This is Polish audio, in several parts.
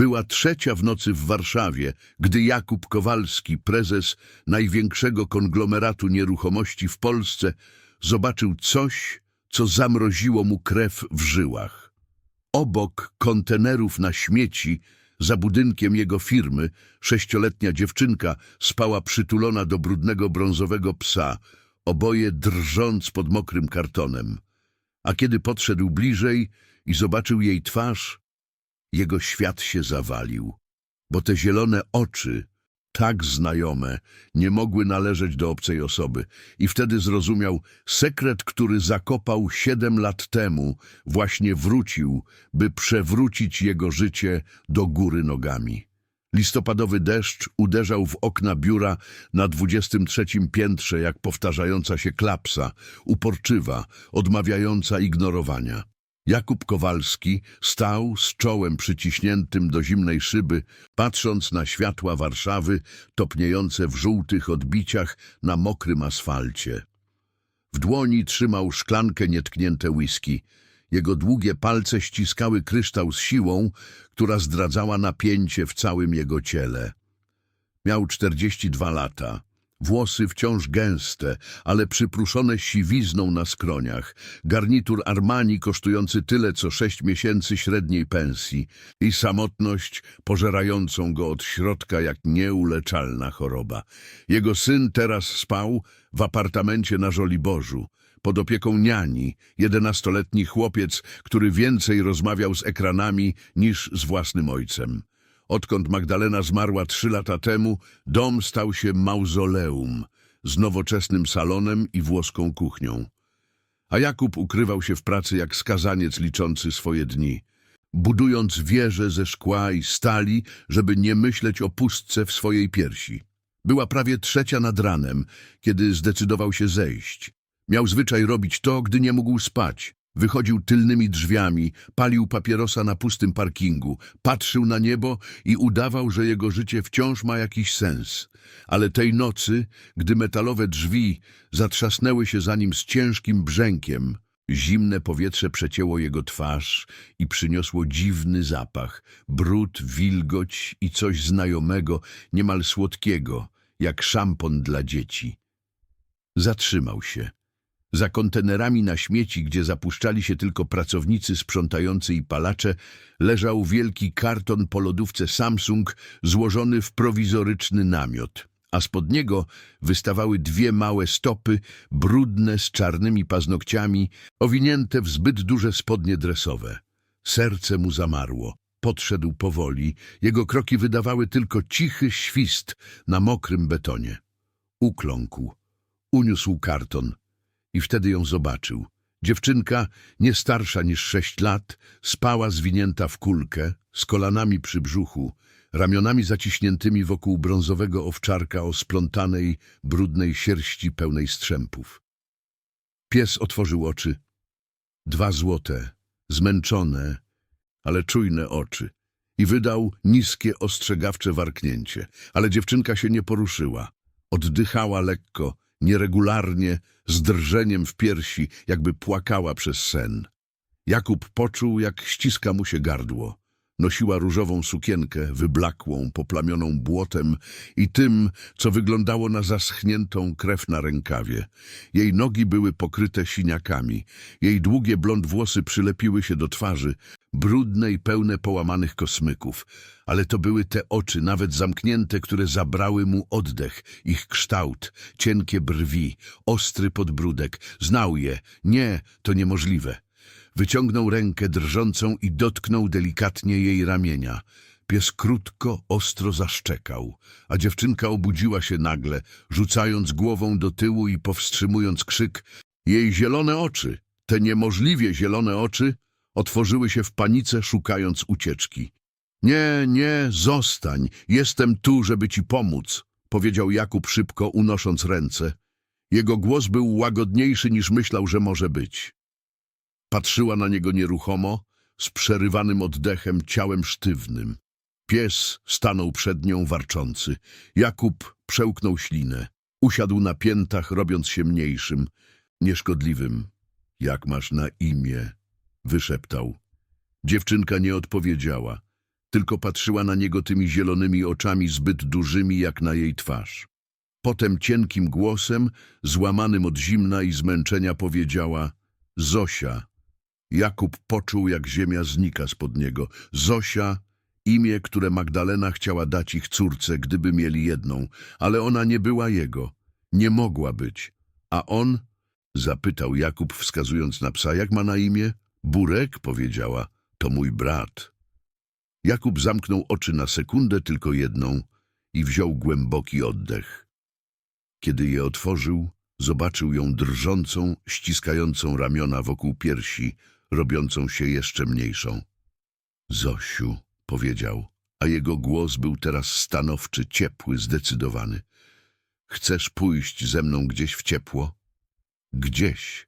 Była trzecia w nocy w Warszawie, gdy Jakub Kowalski, prezes największego konglomeratu nieruchomości w Polsce, zobaczył coś, co zamroziło mu krew w żyłach. Obok kontenerów na śmieci, za budynkiem jego firmy, sześcioletnia dziewczynka spała przytulona do brudnego brązowego psa, oboje drżąc pod mokrym kartonem. A kiedy podszedł bliżej i zobaczył jej twarz, jego świat się zawalił, bo te zielone oczy, tak znajome, nie mogły należeć do obcej osoby i wtedy zrozumiał, sekret, który zakopał siedem lat temu, właśnie wrócił, by przewrócić jego życie do góry nogami. Listopadowy deszcz uderzał w okna biura na dwudziestym trzecim piętrze jak powtarzająca się klapsa, uporczywa, odmawiająca ignorowania. Jakub Kowalski stał z czołem przyciśniętym do zimnej szyby, patrząc na światła Warszawy topniejące w żółtych odbiciach na mokrym asfalcie. W dłoni trzymał szklankę nietknięte whisky. Jego długie palce ściskały kryształ z siłą, która zdradzała napięcie w całym jego ciele. Miał 42 lata. Włosy wciąż gęste, ale przypruszone siwizną na skroniach. Garnitur Armani kosztujący tyle co sześć miesięcy średniej pensji i samotność pożerającą go od środka jak nieuleczalna choroba. Jego syn teraz spał w apartamencie na Żoliborzu, pod opieką niani, jedenastoletni chłopiec, który więcej rozmawiał z ekranami niż z własnym ojcem. Odkąd Magdalena zmarła trzy lata temu, dom stał się mauzoleum z nowoczesnym salonem i włoską kuchnią. A Jakub ukrywał się w pracy jak skazaniec liczący swoje dni, budując wieże ze szkła i stali, żeby nie myśleć o pustce w swojej piersi. Była prawie trzecia nad ranem, kiedy zdecydował się zejść. Miał zwyczaj robić to, gdy nie mógł spać. Wychodził tylnymi drzwiami, palił papierosa na pustym parkingu, patrzył na niebo i udawał, że jego życie wciąż ma jakiś sens. Ale tej nocy, gdy metalowe drzwi zatrzasnęły się za nim z ciężkim brzękiem, zimne powietrze przecięło jego twarz i przyniosło dziwny zapach, brud, wilgoć i coś znajomego, niemal słodkiego, jak szampon dla dzieci. Zatrzymał się. Za kontenerami na śmieci, gdzie zapuszczali się tylko pracownicy sprzątający i palacze, leżał wielki karton po lodówce Samsung złożony w prowizoryczny namiot, a spod niego wystawały dwie małe stopy, brudne z czarnymi paznokciami, owinięte w zbyt duże spodnie dresowe. Serce mu zamarło. Podszedł powoli, jego kroki wydawały tylko cichy świst na mokrym betonie. Ukląkł. Uniósł karton i wtedy ją zobaczył. Dziewczynka, nie starsza niż sześć lat, spała zwinięta w kulkę, z kolanami przy brzuchu, ramionami zaciśniętymi wokół brązowego owczarka o splątanej, brudnej sierści pełnej strzępów. Pies otworzył oczy. Dwa złote, zmęczone, ale czujne oczy i wydał niskie, ostrzegawcze warknięcie. Ale dziewczynka się nie poruszyła. Oddychała lekko, nieregularnie, z drżeniem w piersi, jakby płakała przez sen. Jakub poczuł, jak ściska mu się gardło. Nosiła różową sukienkę, wyblakłą, poplamioną błotem i tym, co wyglądało na zaschniętą krew na rękawie. Jej nogi były pokryte siniakami. Jej długie blond włosy przylepiły się do twarzy, brudne i pełne połamanych kosmyków. Ale to były te oczy, nawet zamknięte, które zabrały mu oddech, ich kształt, cienkie brwi, ostry podbródek. Znał je. Nie, to niemożliwe. Wyciągnął rękę drżącą i dotknął delikatnie jej ramienia. Pies krótko, ostro zaszczekał, a dziewczynka obudziła się nagle, rzucając głową do tyłu i powstrzymując krzyk. Jej zielone oczy, te niemożliwie zielone oczy, otworzyły się w panice, szukając ucieczki. Nie, nie, zostań, jestem tu, żeby ci pomóc, powiedział Jakub szybko, unosząc ręce. Jego głos był łagodniejszy niż myślał, że może być. Patrzyła na niego nieruchomo, z przerywanym oddechem, ciałem sztywnym. Pies stanął przed nią warczący. Jakub przełknął ślinę. Usiadł na piętach, robiąc się mniejszym, nieszkodliwym. Jak masz na imię? Wyszeptał. Dziewczynka nie odpowiedziała. tylko patrzyła na niego tymi zielonymi oczami zbyt dużymi jak na jej twarz. Potem cienkim głosem, złamanym od zimna i zmęczenia, powiedziała Zosia. Jakub poczuł, jak ziemia znika spod niego. Zosia, imię, które Magdalena chciała dać ich córce, gdyby mieli jedną, ale ona nie była jego. Nie mogła być. A on? Zapytał Jakub, wskazując na psa. Jak ma na imię? Burek, powiedziała. To mój brat. Jakub zamknął oczy na sekundę, tylko jedną, i wziął głęboki oddech. Kiedy je otworzył, zobaczył ją drżącą, ściskającą ramiona wokół piersi, robiącą się jeszcze mniejszą. Zosiu, powiedział, a jego głos był teraz stanowczy, ciepły, zdecydowany. Chcesz pójść ze mną gdzieś w ciepło? Gdzieś.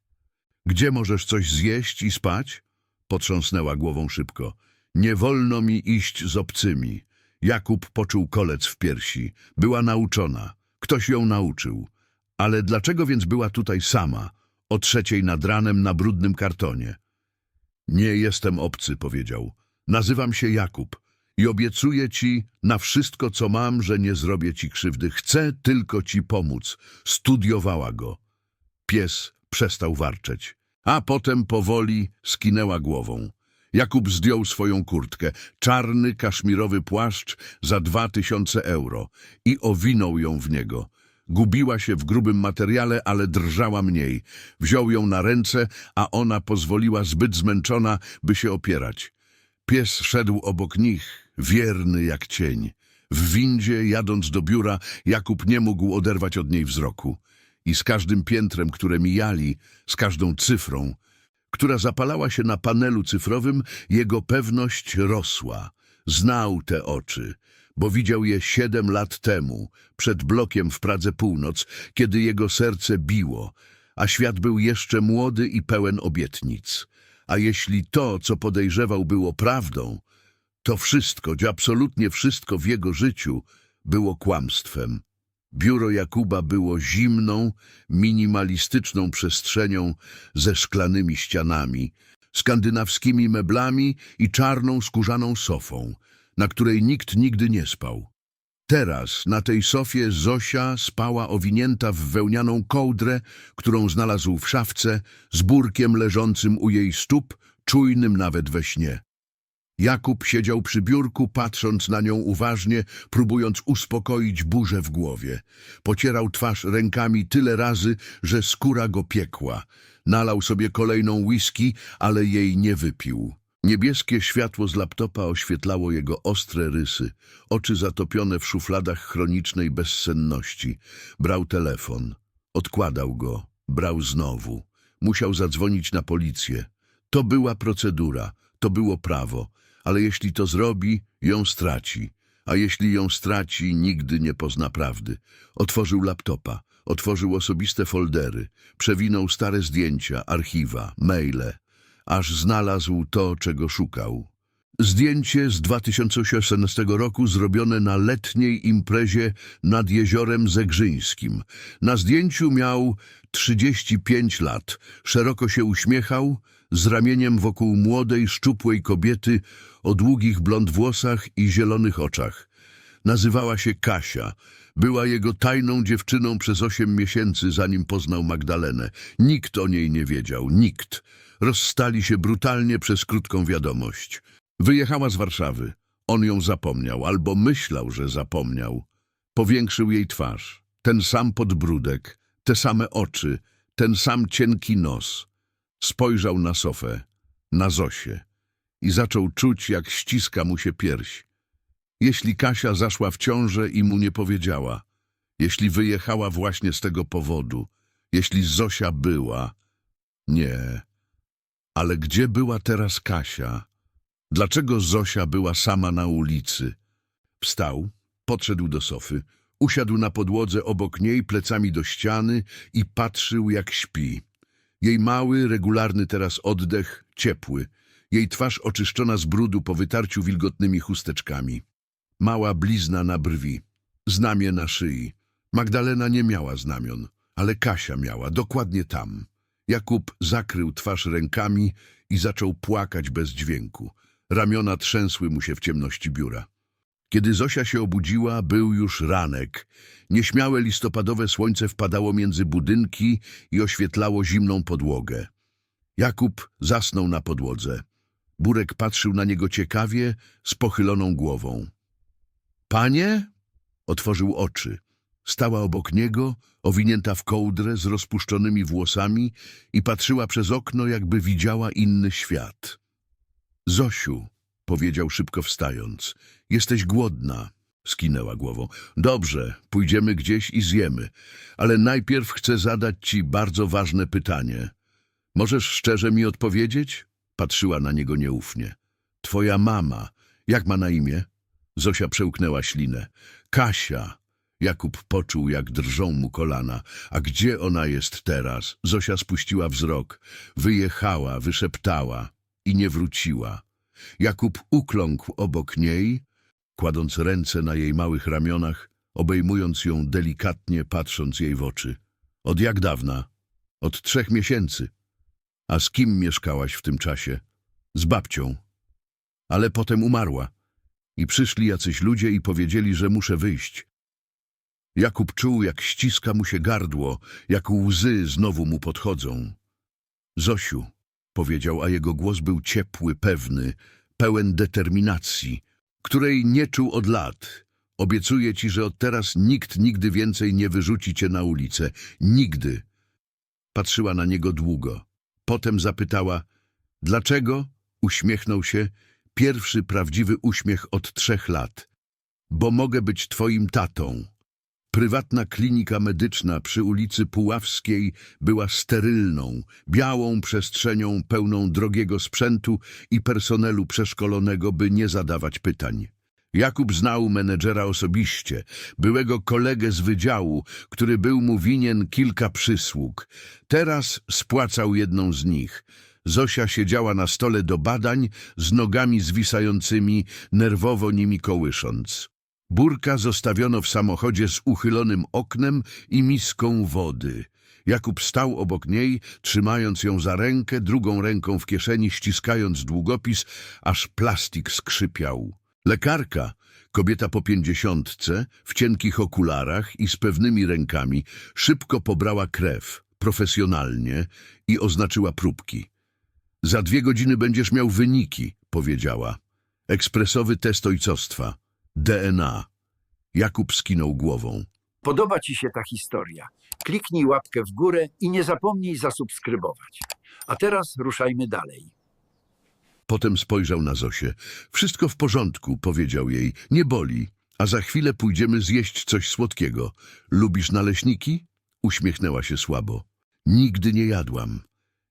Gdzie możesz coś zjeść i spać? Potrząsnęła głową szybko. Nie wolno mi iść z obcymi. Jakub poczuł kolec w piersi. Była nauczona. Ktoś ją nauczył. Ale dlaczego więc była tutaj sama, o trzeciej nad ranem na brudnym kartonie? Nie jestem obcy, powiedział. Nazywam się Jakub i obiecuję ci na wszystko, co mam, że nie zrobię ci krzywdy. Chcę tylko ci pomóc. Studiowała go. Pies przestał warczeć, a potem powoli skinęła głową. Jakub zdjął swoją kurtkę, czarny, kaszmirowy płaszcz za dwa tysiące euro i owinął ją w niego. Gubiła się w grubym materiale, ale drżała mniej. Wziął ją na ręce, a ona pozwoliła zbyt zmęczona, by się opierać. Pies szedł obok nich, wierny jak cień. W windzie, jadąc do biura, Jakub nie mógł oderwać od niej wzroku. I z każdym piętrem, które mijali, z każdą cyfrą, która zapalała się na panelu cyfrowym, jego pewność rosła. Znał te oczy, bo widział je siedem lat temu, przed blokiem w Pradze Północ, kiedy jego serce biło, a świat był jeszcze młody i pełen obietnic. A jeśli to, co podejrzewał, było prawdą, to wszystko, absolutnie wszystko w jego życiu było kłamstwem. Biuro Jakuba było zimną, minimalistyczną przestrzenią ze szklanymi ścianami, skandynawskimi meblami i czarną skórzaną sofą, na której nikt nigdy nie spał. Teraz na tej sofie Zosia spała owinięta w wełnianą kołdrę, którą znalazł w szafce, z burkiem leżącym u jej stóp, czujnym nawet we śnie. Jakub siedział przy biurku, patrząc na nią uważnie, próbując uspokoić burzę w głowie. Pocierał twarz rękami tyle razy, że skóra go piekła. Nalał sobie kolejną whisky, ale jej nie wypił. Niebieskie światło z laptopa oświetlało jego ostre rysy, oczy zatopione w szufladach chronicznej bezsenności. Brał telefon. Odkładał go. Brał znowu. Musiał zadzwonić na policję. To była procedura, to było prawo, ale jeśli to zrobi, ją straci. A jeśli ją straci, nigdy nie pozna prawdy. Otworzył laptopa, otworzył osobiste foldery, przewinął stare zdjęcia, archiwa, maile, aż znalazł to, czego szukał. Zdjęcie z 2018 roku zrobione na letniej imprezie nad jeziorem Zegrzyńskim. Na zdjęciu miał 35 lat, szeroko się uśmiechał, z ramieniem wokół młodej, szczupłej kobiety o długich blond włosach i zielonych oczach. Nazywała się Kasia. Była jego tajną dziewczyną przez osiem miesięcy, zanim poznał Magdalenę. Nikt o niej nie wiedział, nikt. Rozstali się brutalnie przez krótką wiadomość. Wyjechała z Warszawy. On ją zapomniał, albo myślał, że zapomniał. Powiększył jej twarz. Ten sam podbródek, te same oczy, ten sam cienki nos. Spojrzał na sofę, na Zosię i zaczął czuć, jak ściska mu się pierś. Jeśli Kasia zaszła w ciążę i mu nie powiedziała, jeśli wyjechała właśnie z tego powodu, jeśli Zosia była... Nie. Ale gdzie była teraz Kasia? Dlaczego Zosia była sama na ulicy? Wstał, podszedł do sofy, usiadł na podłodze obok niej plecami do ściany i patrzył jak śpi. Jej mały, regularny teraz oddech, ciepły, jej twarz oczyszczona z brudu po wytarciu wilgotnymi chusteczkami. Mała blizna na brwi, znamie na szyi. Magdalena nie miała znamion, ale Kasia miała, dokładnie tam. Jakub zakrył twarz rękami i zaczął płakać bez dźwięku. Ramiona trzęsły mu się w ciemności biura. Kiedy Zosia się obudziła, był już ranek. Nieśmiałe listopadowe słońce wpadało między budynki i oświetlało zimną podłogę. Jakub zasnął na podłodze. Burek patrzył na niego ciekawie, z pochyloną głową. Panie? Otworzył oczy. Stała obok niego, owinięta w kołdrę z rozpuszczonymi włosami i patrzyła przez okno, jakby widziała inny świat. Zosiu, powiedział szybko wstając, jesteś głodna. Skinęła głową. Dobrze, pójdziemy gdzieś i zjemy, ale najpierw chcę zadać ci bardzo ważne pytanie. Możesz szczerze mi odpowiedzieć? Patrzyła na niego nieufnie. Twoja mama, jak ma na imię? Zosia przełknęła ślinę. Kasia. Jakub poczuł, jak drżą mu kolana. A gdzie ona jest teraz? Zosia spuściła wzrok. Wyjechała, wyszeptała i nie wróciła. Jakub ukląkł obok niej, kładąc ręce na jej małych ramionach, obejmując ją delikatnie, patrząc jej w oczy. Od jak dawna? Od trzech miesięcy. A z kim mieszkałaś w tym czasie? Z babcią. Ale potem umarła. I przyszli jacyś ludzie i powiedzieli, że muszę wyjść. Jakub czuł, jak ściska mu się gardło, jak łzy znowu mu podchodzą. Zosiu, powiedział, a jego głos był ciepły, pewny, pełen determinacji, której nie czuł od lat. Obiecuję ci, że od teraz nikt nigdy więcej nie wyrzuci cię na ulicę. Nigdy. Patrzyła na niego długo. Potem zapytała, dlaczego? Uśmiechnął się, pierwszy prawdziwy uśmiech od trzech lat. Bo mogę być twoim tatą. Prywatna klinika medyczna przy ulicy Puławskiej była sterylną, białą przestrzenią pełną drogiego sprzętu i personelu przeszkolonego, by nie zadawać pytań. Jakub znał menedżera osobiście, byłego kolegę z wydziału, który był mu winien kilka przysług. Teraz spłacał jedną z nich. Zosia siedziała na stole do badań, z nogami zwisającymi, nerwowo nimi kołysząc. Burka zostawiono w samochodzie z uchylonym oknem i miską wody. Jakub stał obok niej, trzymając ją za rękę, drugą ręką w kieszeni, ściskając długopis, aż plastik skrzypiał. Lekarka, kobieta po pięćdziesiątce, w cienkich okularach i z pewnymi rękami, szybko pobrała krew, profesjonalnie, i oznaczyła próbki. Za dwie godziny będziesz miał wyniki, powiedziała. Ekspresowy test ojcostwa. DNA. Jakub skinął głową. Podoba Ci się ta historia? Kliknij łapkę w górę i nie zapomnij zasubskrybować. A teraz ruszajmy dalej. Potem spojrzał na Zosię. Wszystko w porządku, powiedział jej. Nie boli, a za chwilę pójdziemy zjeść coś słodkiego. Lubisz naleśniki? Uśmiechnęła się słabo. Nigdy nie jadłam.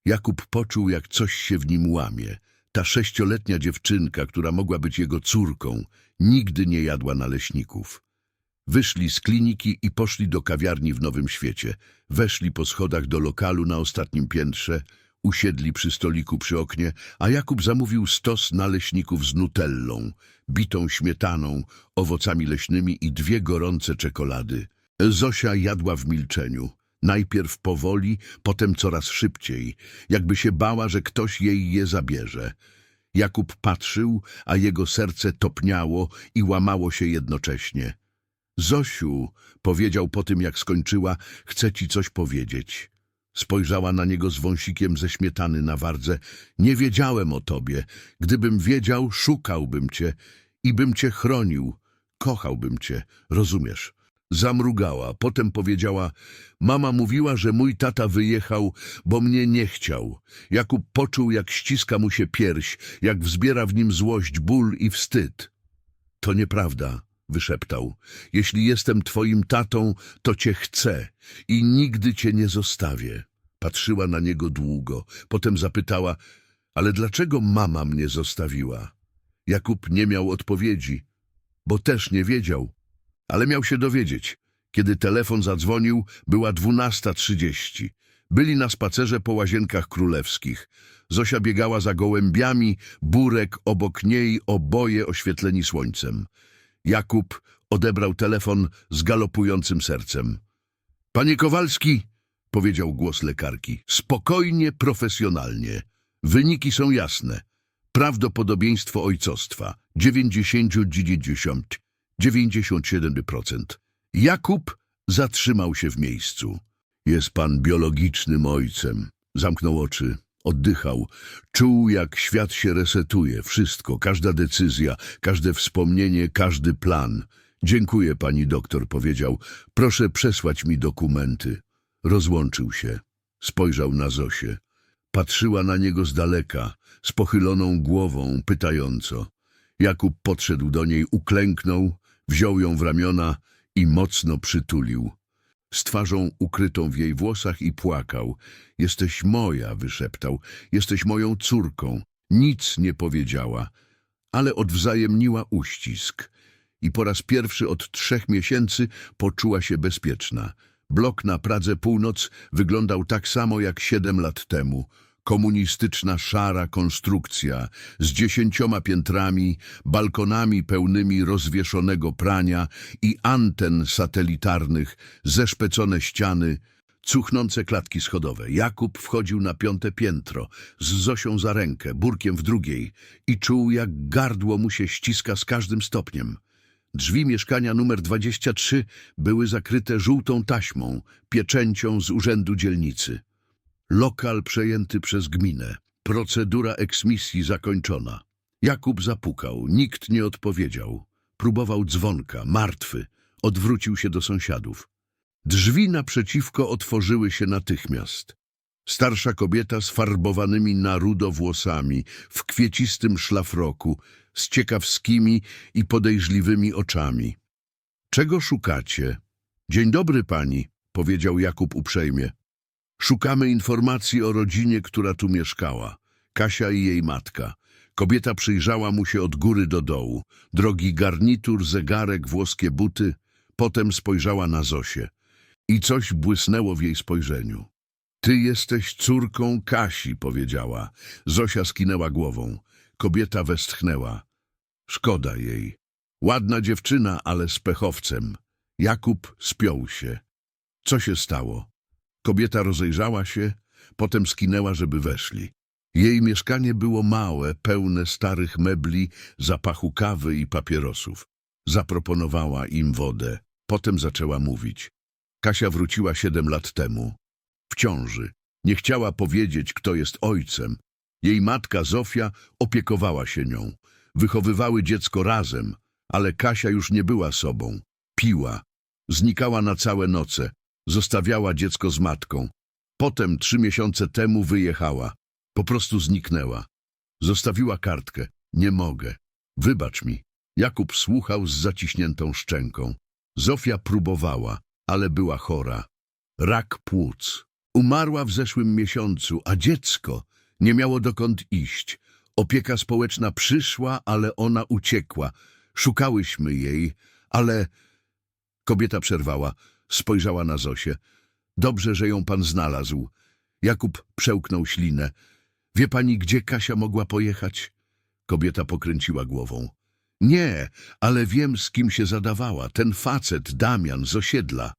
Jakub poczuł, jak coś się w nim łamie. Ta sześcioletnia dziewczynka, która mogła być jego córką, nigdy nie jadła naleśników. Wyszli z kliniki i poszli do kawiarni w Nowym Świecie. Weszli po schodach do lokalu na ostatnim piętrze, usiedli przy stoliku przy oknie, a Jakub zamówił stos naleśników z nutellą, bitą śmietaną, owocami leśnymi i dwie gorące czekolady. Zosia jadła w milczeniu. Najpierw powoli, potem coraz szybciej, jakby się bała, że ktoś jej je zabierze. Jakub patrzył, a jego serce topniało i łamało się jednocześnie. Zosiu, powiedział po tym, jak skończyła, chcę ci coś powiedzieć. Spojrzała na niego z wąsikiem ze śmietany na wardze. Nie wiedziałem o tobie. Gdybym wiedział, szukałbym cię i bym cię chronił. Kochałbym cię, rozumiesz? Zamrugała, potem powiedziała, mama mówiła, że mój tata wyjechał, bo mnie nie chciał. Jakub poczuł, jak ściska mu się pierś, jak wzbiera w nim złość, ból i wstyd. To nieprawda, wyszeptał. Jeśli jestem twoim tatą, to cię chcę i nigdy cię nie zostawię. Patrzyła na niego długo, potem zapytała, ale dlaczego mama mnie zostawiła? Jakub nie miał odpowiedzi, bo też nie wiedział, ale miał się dowiedzieć. Kiedy telefon zadzwonił, była dwunasta trzydzieści. Byli na spacerze po łazienkach królewskich. Zosia biegała za gołębiami, Burek obok niej, oboje oświetleni słońcem. Jakub odebrał telefon z galopującym sercem. Panie Kowalski, powiedział głos lekarki, spokojnie, profesjonalnie. Wyniki są jasne. Prawdopodobieństwo ojcostwa 90-90, 97%. Jakub zatrzymał się w miejscu. Jest pan biologicznym ojcem. Zamknął oczy, oddychał. Czuł, jak świat się resetuje. Wszystko, każda decyzja, każde wspomnienie, każdy plan. Dziękuję, pani doktor, powiedział. Proszę przesłać mi dokumenty. Rozłączył się. Spojrzał na Zosię. Patrzyła na niego z daleka, z pochyloną głową, pytająco. Jakub podszedł do niej, uklęknął, wziął ją w ramiona i mocno przytulił. Z twarzą ukrytą w jej włosach i płakał. Jesteś moja, wyszeptał. Jesteś moją córką. Nic nie powiedziała, ale odwzajemniła uścisk. I po raz pierwszy od trzech miesięcy poczuła się bezpieczna. Blok na Pradze Północ wyglądał tak samo jak siedem lat temu. Komunistyczna szara konstrukcja z dziesięcioma piętrami, balkonami pełnymi rozwieszonego prania i anten satelitarnych, zeszpecone ściany, cuchnące klatki schodowe. Jakub wchodził na piąte piętro, z Zosią za rękę, burkiem w drugiej i czuł, jak gardło mu się ściska z każdym stopniem. Drzwi mieszkania numer 23 były zakryte żółtą taśmą, pieczęcią z urzędu dzielnicy. Lokal przejęty przez gminę. Procedura eksmisji zakończona. Jakub zapukał, nikt nie odpowiedział. Próbował dzwonka, martwy. Odwrócił się do sąsiadów. Drzwi naprzeciwko otworzyły się natychmiast. Starsza kobieta z farbowanymi na rudo włosami, w kwiecistym szlafroku, z ciekawskimi i podejrzliwymi oczami. Czego szukacie? Dzień dobry pani, powiedział Jakub uprzejmie. Szukamy informacji o rodzinie, która tu mieszkała. Kasia i jej matka. Kobieta przyjrzała mu się od góry do dołu. Drogi garnitur, zegarek, włoskie buty. Potem spojrzała na Zosię. I coś błysnęło w jej spojrzeniu. Ty jesteś córką Kasi, powiedziała. Zosia skinęła głową. Kobieta westchnęła. Szkoda jej. Ładna dziewczyna, ale z pechowcem. Jakub spiął się. Co się stało? Kobieta rozejrzała się, potem skinęła, żeby weszli. Jej mieszkanie było małe, pełne starych mebli, zapachu kawy i papierosów. Zaproponowała im wodę. Potem zaczęła mówić. Kasia wróciła siedem lat temu. W ciąży. Nie chciała powiedzieć, kto jest ojcem. Jej matka Zofia opiekowała się nią. Wychowywały dziecko razem, ale Kasia już nie była sobą. Piła. Znikała na całe noce. Zostawiała dziecko z matką. Potem, trzy miesiące temu, wyjechała. Po prostu zniknęła. Zostawiła kartkę. Nie mogę. Wybacz mi. Jakub słuchał z zaciśniętą szczęką. Zofia próbowała, ale była chora. Rak płuc. Umarła w zeszłym miesiącu, a dziecko nie miało dokąd iść. Opieka społeczna przyszła, ale ona uciekła. Szukałyśmy jej, ale... Kobieta przerwała. Spojrzała na Zosię. Dobrze, że ją pan znalazł. Jakub przełknął ślinę. Wie pani, gdzie Kasia mogła pojechać? Kobieta pokręciła głową. Nie, ale wiem, z kim się zadawała. Ten facet, Damian, z osiedla.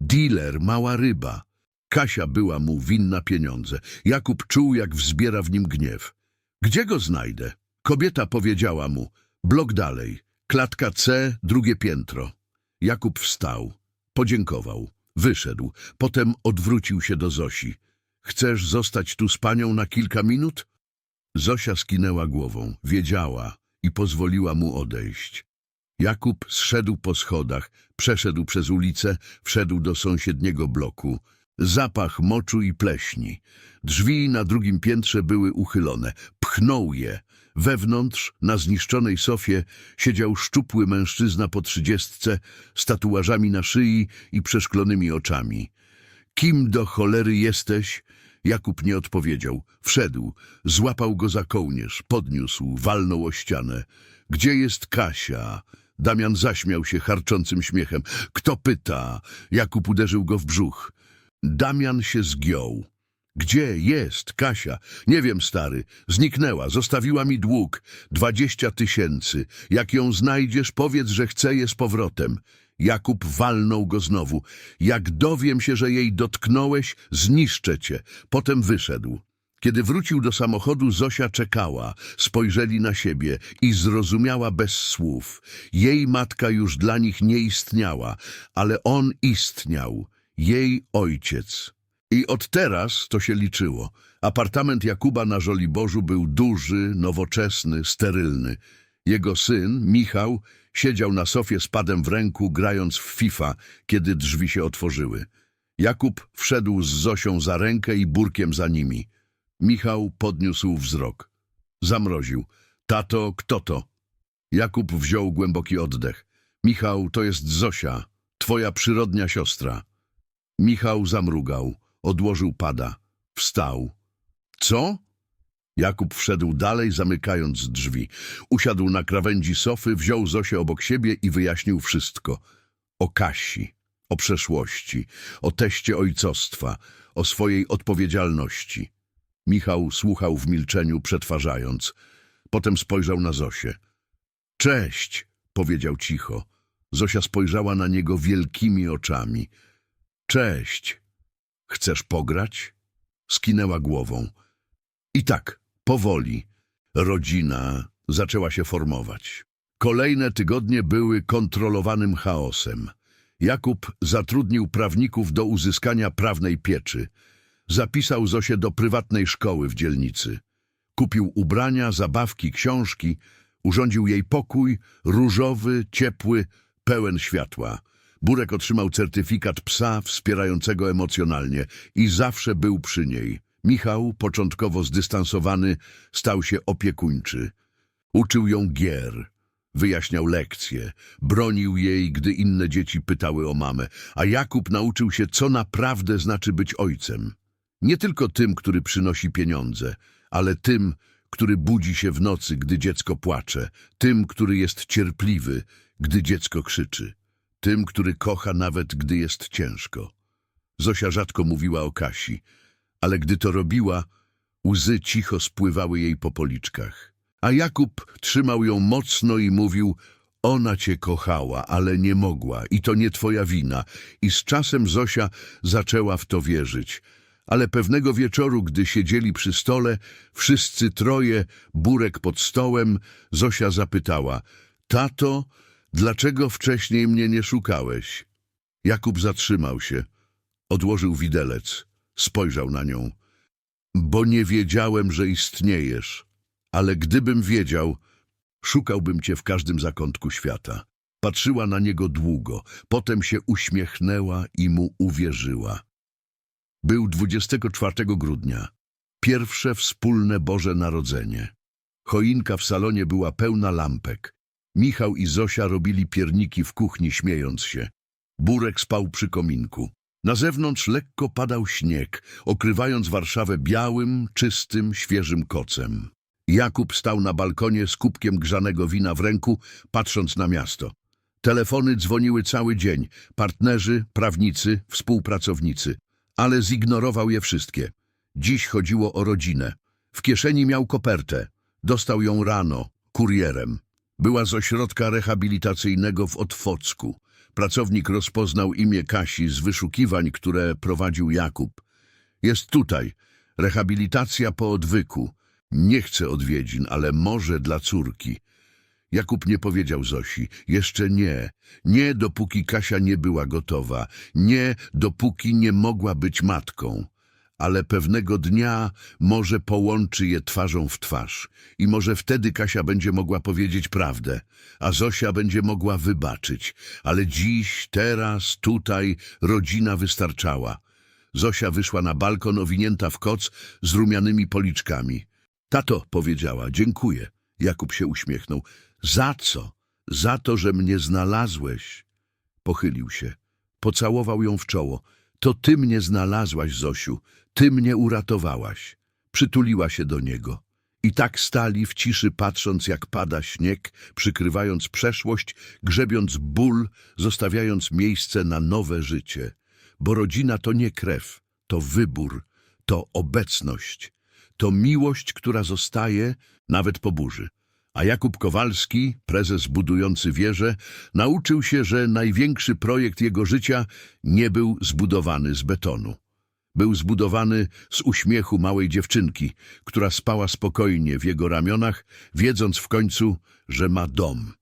Dealer, mała ryba. Kasia była mu winna pieniądze. Jakub czuł, jak wzbiera w nim gniew. Gdzie go znajdę? Kobieta powiedziała mu. Blok dalej. Klatka C, drugie piętro. Jakub wstał. Podziękował. Wyszedł. Potem odwrócił się do Zosi. Chcesz zostać tu z panią na kilka minut? Zosia skinęła głową. Wiedziała i pozwoliła mu odejść. Jakub zszedł po schodach, przeszedł przez ulicę, wszedł do sąsiedniego bloku. Zapach moczu i pleśni. Drzwi na drugim piętrze były uchylone. Pchnął je. Wewnątrz, na zniszczonej sofie, siedział szczupły mężczyzna po trzydziestce, z tatuażami na szyi i przeszklonymi oczami. Kim do cholery jesteś? Jakub nie odpowiedział. Wszedł, złapał go za kołnierz, podniósł, walnął o ścianę. Gdzie jest Kasia? Damian zaśmiał się harczącym śmiechem. Kto pyta? Jakub uderzył go w brzuch. Damian się zgiął. Gdzie jest Kasia? Nie wiem, stary. Zniknęła, zostawiła mi dług. Dwadzieścia tysięcy. Jak ją znajdziesz, powiedz, że chcę je z powrotem. Jakub walnął go znowu. Jak dowiem się, że jej dotknąłeś, zniszczę cię. Potem wyszedł. Kiedy wrócił do samochodu, Zosia czekała, spojrzeli na siebie i zrozumiała bez słów. Jej matka już dla nich nie istniała, ale on istniał, jej ojciec. I od teraz to się liczyło. Apartament Jakuba na Żoliborzu był duży, nowoczesny, sterylny. Jego syn, Michał, siedział na sofie z padem w ręku, grając w FIFA, kiedy drzwi się otworzyły. Jakub wszedł z Zosią za rękę i burkiem za nimi. Michał podniósł wzrok. Zamroził. Tato, kto to? Jakub wziął głęboki oddech. Michał, to jest Zosia, twoja przyrodnia siostra. Michał zamrugał, odłożył pada, wstał. Co? Jakub wszedł dalej, zamykając drzwi. Usiadł na krawędzi sofy, wziął Zosię obok siebie i wyjaśnił wszystko. O Kasi, o przeszłości, o teście ojcostwa, o swojej odpowiedzialności. Michał słuchał w milczeniu, przetwarzając. Potem spojrzał na Zosię. Cześć, powiedział cicho. Zosia spojrzała na niego wielkimi oczami. Cześć. Chcesz pograć? Skinęła głową. I tak, powoli, rodzina zaczęła się formować. Kolejne tygodnie były kontrolowanym chaosem. Jakub zatrudnił prawników do uzyskania prawnej pieczy. Zapisał Zosię do prywatnej szkoły w dzielnicy. Kupił ubrania, zabawki, książki, urządził jej pokój, różowy, ciepły, pełen światła. Burek otrzymał certyfikat psa wspierającego emocjonalnie i zawsze był przy niej. Michał, początkowo zdystansowany, stał się opiekuńczy. Uczył ją gier, wyjaśniał lekcje, bronił jej, gdy inne dzieci pytały o mamę, a Jakub nauczył się, co naprawdę znaczy być ojcem. Nie tylko tym, który przynosi pieniądze, ale tym, który budzi się w nocy, gdy dziecko płacze, tym, który jest cierpliwy, gdy dziecko krzyczy, tym, który kocha nawet, gdy jest ciężko. Zosia rzadko mówiła o Kasi, ale gdy to robiła, łzy cicho spływały jej po policzkach. A Jakub trzymał ją mocno i mówił, ona cię kochała, ale nie mogła i to nie twoja wina. I z czasem Zosia zaczęła w to wierzyć. Ale pewnego wieczoru, gdy siedzieli przy stole, wszyscy troje, burek pod stołem, Zosia zapytała, tato, dlaczego wcześniej mnie nie szukałeś? Jakub zatrzymał się, odłożył widelec, spojrzał na nią. Bo nie wiedziałem, że istniejesz, ale gdybym wiedział, szukałbym cię w każdym zakątku świata. Patrzyła na niego długo, potem się uśmiechnęła i mu uwierzyła. Był 24 grudnia, pierwsze wspólne Boże Narodzenie. Choinka w salonie była pełna lampek. Michał i Zosia robili pierniki w kuchni, śmiejąc się. Burek spał przy kominku. Na zewnątrz lekko padał śnieg, okrywając Warszawę białym, czystym, świeżym kocem. Jakub stał na balkonie z kubkiem grzanego wina w ręku, patrząc na miasto. Telefony dzwoniły cały dzień, partnerzy, prawnicy, współpracownicy, ale zignorował je wszystkie. Dziś chodziło o rodzinę. W kieszeni miał kopertę. Dostał ją rano, kurierem. Była z ośrodka rehabilitacyjnego w Otwocku. Pracownik rozpoznał imię Kasi z wyszukiwań, które prowadził Jakub. Jest tutaj. Rehabilitacja po odwyku. Nie chce odwiedzin, ale może dla córki. Jakub nie powiedział Zosi. Jeszcze nie. Nie, dopóki Kasia nie była gotowa. Nie, dopóki nie mogła być matką. Ale pewnego dnia może połączy je twarzą w twarz. I może wtedy Kasia będzie mogła powiedzieć prawdę, a Zosia będzie mogła wybaczyć. Ale dziś, teraz, tutaj rodzina wystarczała. Zosia wyszła na balkon owinięta w koc z rumianymi policzkami. Tato, powiedziała, dziękuję. Jakub się uśmiechnął. Za co? Za to, że mnie znalazłeś. Pochylił się. Pocałował ją w czoło. To ty mnie znalazłaś, Zosiu. Ty mnie uratowałaś. Przytuliła się do niego. I tak stali w ciszy, patrząc jak pada śnieg, przykrywając przeszłość, grzebiąc ból, zostawiając miejsce na nowe życie. Bo rodzina to nie krew, to wybór, to obecność, to miłość, która zostaje nawet po burzy. A Jakub Kowalski, prezes budujący wieżę, nauczył się, że największy projekt jego życia nie był zbudowany z betonu. był zbudowany z uśmiechu małej dziewczynki, która spała spokojnie w jego ramionach, wiedząc w końcu, że ma dom.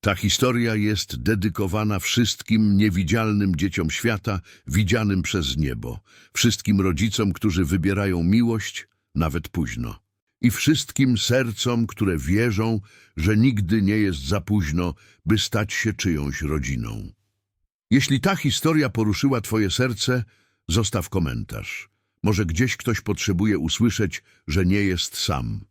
Ta historia jest dedykowana wszystkim niewidzialnym dzieciom świata, widzianym przez niebo, wszystkim rodzicom, którzy wybierają miłość, nawet późno, i wszystkim sercom, które wierzą, że nigdy nie jest za późno, by stać się czyjąś rodziną. Jeśli ta historia poruszyła Twoje serce, zostaw komentarz. Może gdzieś ktoś potrzebuje usłyszeć, że nie jest sam.